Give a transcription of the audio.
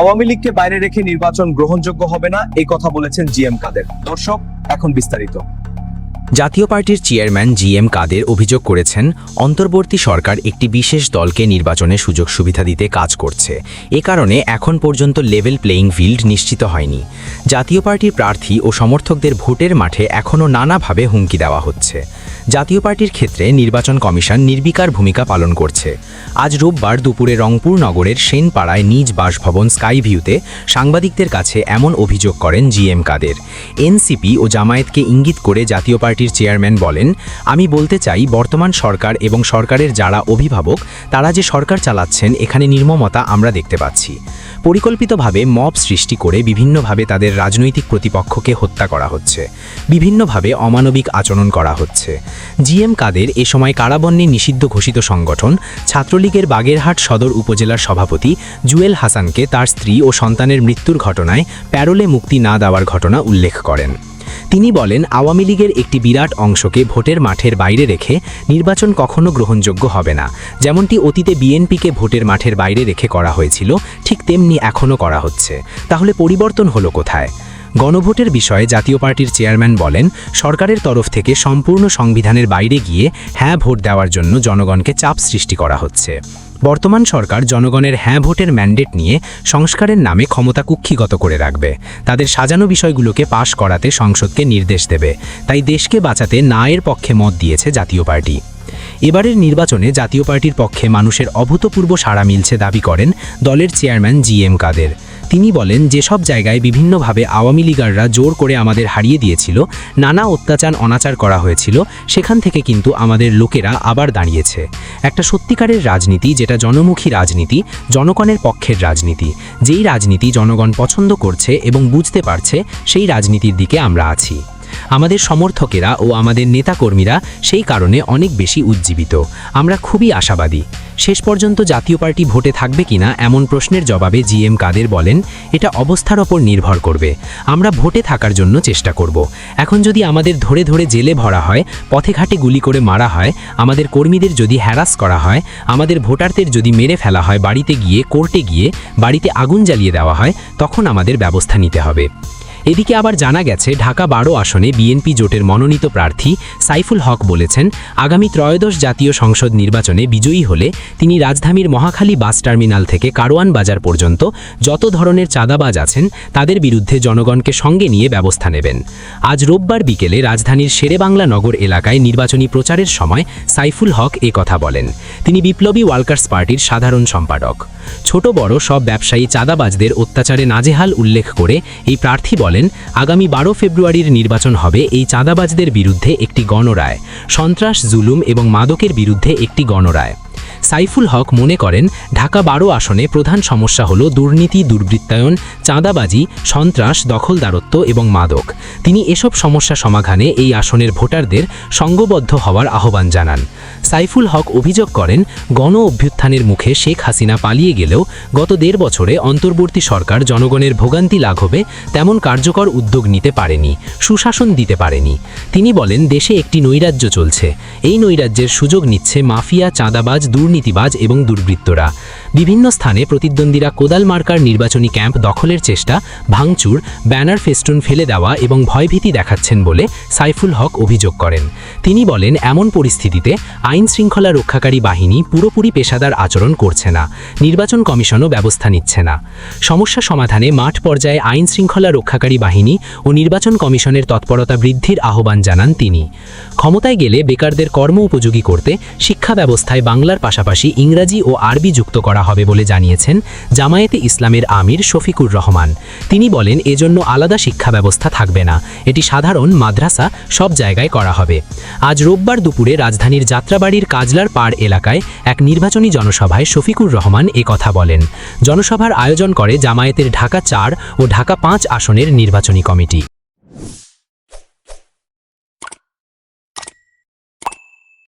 আওয়ামী লীগকে বাইরে রেখে নির্বাচন গ্রহণযোগ্য হবে না, এই কথা বলেছেন জিএম কাদের। দর্শক, এখন বিস্তারিত। জাতীয় পার্টির চেয়ারম্যান জি এম কাদের অভিযোগ করেছেন, অন্তর্বর্তী সরকার একটি বিশেষ দলকে নির্বাচনে সুযোগ সুবিধা দিতে কাজ করছে। এ কারণে এখন পর্যন্ত লেভেল প্লেয়িং ফিল্ড নিশ্চিত হয়নি। জাতীয় পার্টির প্রার্থী ও সমর্থকদের ভোটের মাঠে এখনও নানাভাবে হুমকি দেওয়া হচ্ছে। জাতীয় পার্টির ক্ষেত্রে নির্বাচন কমিশন নির্বিকার ভূমিকা পালন করছে। আজ রোববার দুপুরে রংপুর নগরের সেনপাড়ায় নিজ বাসভবন স্কাই ভিউতে সাংবাদিকদের কাছে এমন অভিযোগ করেন জি এম কাদের। এনসিপি ও জামায়াতকে ইঙ্গিত করে জাতীয় পার্টির চেয়ারম্যান বলেন, আমি বলতে চাই, বর্তমান সরকার এবং সরকারের যারা অভিভাবক, তারা যে সরকার চালাচ্ছেন, এখানে নির্মমতা আমরা দেখতে পাচ্ছি। পরিকল্পিতভাবে মব সৃষ্টি করে বিভিন্নভাবে তাদের রাজনৈতিক প্রতিপক্ষকে হত্যা করা হচ্ছে। বিভিন্নভাবে অমানবিক আচরণ করা হচ্ছে। জিএম কাদের এ সময় কারাবন্যে নিষিদ্ধ ঘোষিত সংগঠন, ছাত্রলীগের বাগেরহাট সদর উপজেলার সভাপতি জুয়েল হাসানকে তার স্ত্রী ও সন্তানের মৃত্যুর ঘটনায় প্যারোলে মুক্তি না দেওয়ার ঘটনা উল্লেখ করেন। তিনি বলেন, আওয়ামী লীগের একটি বিরাট অংশকে ভোটের মাঠের বাইরে রেখে নির্বাচন কখনো গ্রহণযোগ্য হবে না। যেমনটি অতীতে বিএনপিকে ভোটের মাঠের বাইরে রেখে করা হয়েছিল, ঠিক তেমনি এখনও করা হচ্ছে। তাহলে পরিবর্তন হলো কোথায়? গণভোটের বিষয়ে জাতীয় পার্টির চেয়ারম্যান বলেন, সরকারের তরফ থেকে সম্পূর্ণ সংবিধানের বাইরে গিয়ে হ্যাঁ ভোট দেওয়ার জন্য জনগণকে চাপ সৃষ্টি করা হচ্ছে। বর্তমান সরকার জনগণের হ্যাঁ ভোটের ম্যান্ডেট নিয়ে সংস্কারের নামে ক্ষমতা কুক্ষিগত করে রাখবে। তাদের সাজানো বিষয়গুলোকে পাশ করাতে সংসদকে নির্দেশ দেবে। তাই দেশকে বাঁচাতে না এর পক্ষে মত দিয়েছে জাতীয় পার্টি। এবারের নির্বাচনে জাতীয় পার্টির পক্ষে মানুষের অভূতপূর্ব সাড়া মিলছে দাবি করেন দলের চেয়ারম্যান জি এম কাদের। তিনি বলেন যেসব জায়গায় বিভিন্নভাবে আওয়ামী লীগাররা জোর করে আমাদের হারিয়ে দিয়েছিল, নানা অত্যাচার অনাচার করা হয়েছিল, সেখান থেকে কিন্তু আমাদের লোকেরা আবার দাঁড়িয়েছে। একটা সত্যিকারের রাজনীতি যেটা জনমুখী রাজনীতি, জনগণের পক্ষের রাজনীতি। যেই রাজনীতি জনগণ পছন্দ করছে এবং বুঝতে পারছে, সেই রাজনীতির দিকে আমরা আছি। আমাদের সমর্থকেরা ও আমাদের নেতাকর্মীরা সেই কারণে অনেক বেশি উজ্জীবিত। আমরা খুবই আশাবাদী। শেষ পর্যন্ত জাতীয় পার্টি ভোটে থাকবে কিনা এমন প্রশ্নের জবাবে জি এম কাদের বলেন, এটা অবস্থার ওপর নির্ভর করবে। আমরা ভোটে থাকার জন্য চেষ্টা করব। এখন যদি আমাদের ধরে ধরে জেলে ভরা হয়, পথে ঘাটে গুলি করে মারা হয়, আমাদের কর্মীদের যদি হ্যারাস করা হয়, আমাদের ভোটারদের যদি মেরে ফেলা হয়, বাড়িতে গিয়ে, কোর্টে গিয়ে, বাড়িতে আগুন জ্বালিয়ে দেওয়া হয়, তখন আমাদের ব্যবস্থা নিতে হবে। এদিকে আবার জানা গেছে, ঢাকা বারো আসনে বিএনপি জোটের মনোনীত প্রার্থী সাইফুল হক বলেছেন, আগামী ত্রয়োদশ জাতীয় সংসদ নির্বাচনে বিজয়ী হলে তিনি রাজধানীর মহাখালী বাস টার্মিনাল থেকে কারওয়ান বাজার পর্যন্ত যত ধরনের চাঁদাবাজ আছেন, তাদের বিরুদ্ধে জনগণকে সঙ্গে নিয়ে ব্যবস্থা নেবেন। আজ রোববার বিকেলে রাজধানীর শেরেবাংলা নগর এলাকায় নির্বাচনী প্রচারের সময় সাইফুল হক এ কথা বলেন। তিনি বিপ্লবী ওয়ার্কার্স পার্টির সাধারণ সম্পাদক। ছোট বড় সব ব্যবসায়ী চাঁদাবাজদের অত্যাচারে নাজেহাল উল্লেখ করে এই প্রার্থী বলেন, আগামী বারো ফেব্রুয়ারির নির্বাচন হবে এই চাঁদাবাজদের বিরুদ্ধে একটি গণরায়, সন্ত্রাস, জুলুম এবং মাদকের বিরুদ্ধে একটি গণরায়। সাইফুল হক মনে করেন, ঢাকা বারো আসনে প্রধান সমস্যা হল দুর্নীতি, দুর্বৃত্তায়ন, চাঁদাবাজি, সন্ত্রাস, দখলদারত্ব এবং মাদক। তিনি এসব সমস্যা সমাধানে এই আসনের ভোটারদের সঙ্গবদ্ধ হওয়ার আহ্বান জানান। সাইফুল হক অভিযোগ করেন, গণ অভ্যুত্থানের মুখে শেখ হাসিনা পালিয়ে গেলেও গত দেড় বছরে অন্তর্বর্তী সরকার জনগণের ভোগান্তি লাঘবে তেমন কার্যকর উদ্যোগ নিতে পারেনি, সুশাসন দিতে পারেনি। তিনি বলেন, দেশে একটি নৈরাজ্য চলছে। এই নৈরাজ্যের সুযোগ নিচ্ছে মাফিয়া, চাঁদাবাজ দুর্নীতিবাজ এবং দুর্বৃত্তরা। বিভিন্ন স্থানে প্রতিদ্বন্দ্বীরা কোদাল মার্কার নির্বাচনী ক্যাম্প দখলের চেষ্টা, ভাঙচুর, ব্যানার ফেস্টুন ফেলে দেওয়া এবং ভয়ভীতি দেখাচ্ছেন বলে সাইফুল হক অভিযোগ করেন। তিনি বলেন, এমন পরিস্থিতিতে আইন শৃঙ্খলা রক্ষাকারী বাহিনী পুরোপুরি পেশাদার আচরণ করছে না। নির্বাচন কমিশনও ব্যবস্থা নিচ্ছে না। সমস্যা সমাধানে মাঠ পর্যায়ে আইন শৃঙ্খলা রক্ষাকারী বাহিনী ও নির্বাচন কমিশনের তৎপরতা বৃদ্ধির আহ্বান জানান তিনি। ক্ষমতায় গেলে বেকারদের কর্ম উপযোগী করতে শিক্ষা ব্যবস্থায় বাংলার পাশাপাশি ইংরাজি ও আরবি যুক্ত করা হবে বলে জানিয়েছেন জামায়াতে ইসলামের আমির শফিকুর রহমান। তিনি বলেন, এজন্য আলাদা শিক্ষা ব্যবস্থা থাকবে না। এটি সাধারণ মাদ্রাসা সব জায়গায় করা হবে। আজ রোববার দুপুরে রাজধানীর যাত্রাবাড়ির কাজলার পাড় এলাকায় এক নির্বাচনী জনসভায় শফিকুর রহমান কথা বলেন। জনসভার আয়োজন করে জামায়াতের ঢাকা চার ও ঢাকা পাঁচ আসনের নির্বাচনী কমিটি।